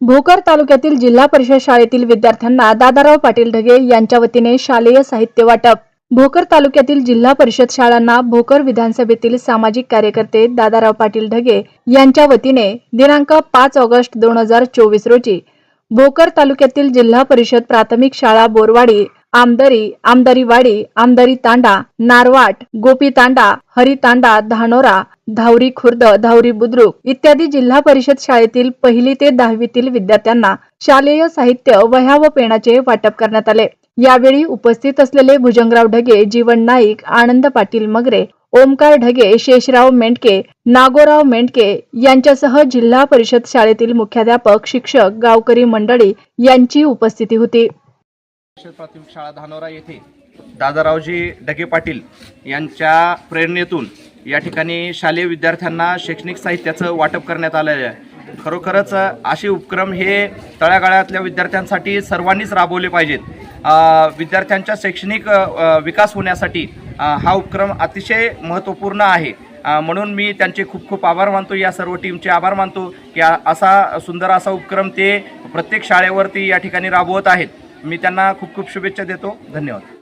भोकर तालुक्यातील जिल्हा परिषद शाळेतील विद्यार्थ्यांना दादाराव पाटील ढगे यांच्या वतीने शालेय साहित्य वाटप. भोकर तालुक्यातील जिल्हा परिषद शाळांना भोकर विधानसभेतील सामाजिक कार्यकर्ते दादाराव पाटील ढगे यांच्या वतीने दिनांक पाच ऑगस्ट दोन हजार चोवीस रोजी भोकर तालुक्यातील जिल्हा परिषद प्राथमिक शाळा बोरवाडी आमदरी आमदारीवाडी आमदारी तांडा नारवाट गोपी तांडा हरी तांडा धानोरा धावरी खुर्द धावरी बुद्रुक इत्यादी जिल्हा परिषद शाळेतील पहिली ते दहावीतील विद्यार्थ्यांना शालेय साहित्य वह्या व पेणाचे वाटप करण्यात आले. यावेळी उपस्थित असलेले भुजंगराव ढगे जीवन नाईक आनंद पाटील मगरे ओमकार ढगे शेषराव मेंढके नागोराव मेंढके यांच्यासह जिल्हा परिषद शाळेतील मुख्याध्यापक शिक्षक गावकरी मंडळी यांची उपस्थिती होती. प्राथमिक शाळा धानोरा येथे दादारावजी ढगे पाटील यांच्या प्रेरणेतून या ठिकाणी शालेय विद्यार्थ्यांना शैक्षणिक साहित्याचं वाटप करण्यात आलेलं आहे. खरोखरच असे उपक्रम हे तळागाळातल्या विद्यार्थ्यांसाठी सर्वांनीच राबवले पाहिजेत. विद्यार्थ्यांच्या शैक्षणिक विकास होण्यासाठी हा उपक्रम अतिशय महत्त्वपूर्ण आहे. म्हणून मी त्यांचे खूप खूप आभार मानतो. या सर्व टीमचे आभार मानतो की असा सुंदर असा उपक्रम ते प्रत्येक शाळेवरती या ठिकाणी राबवत आहेत. मी त्यांना खूप खूप शुभेच्छा देतो. धन्यवाद.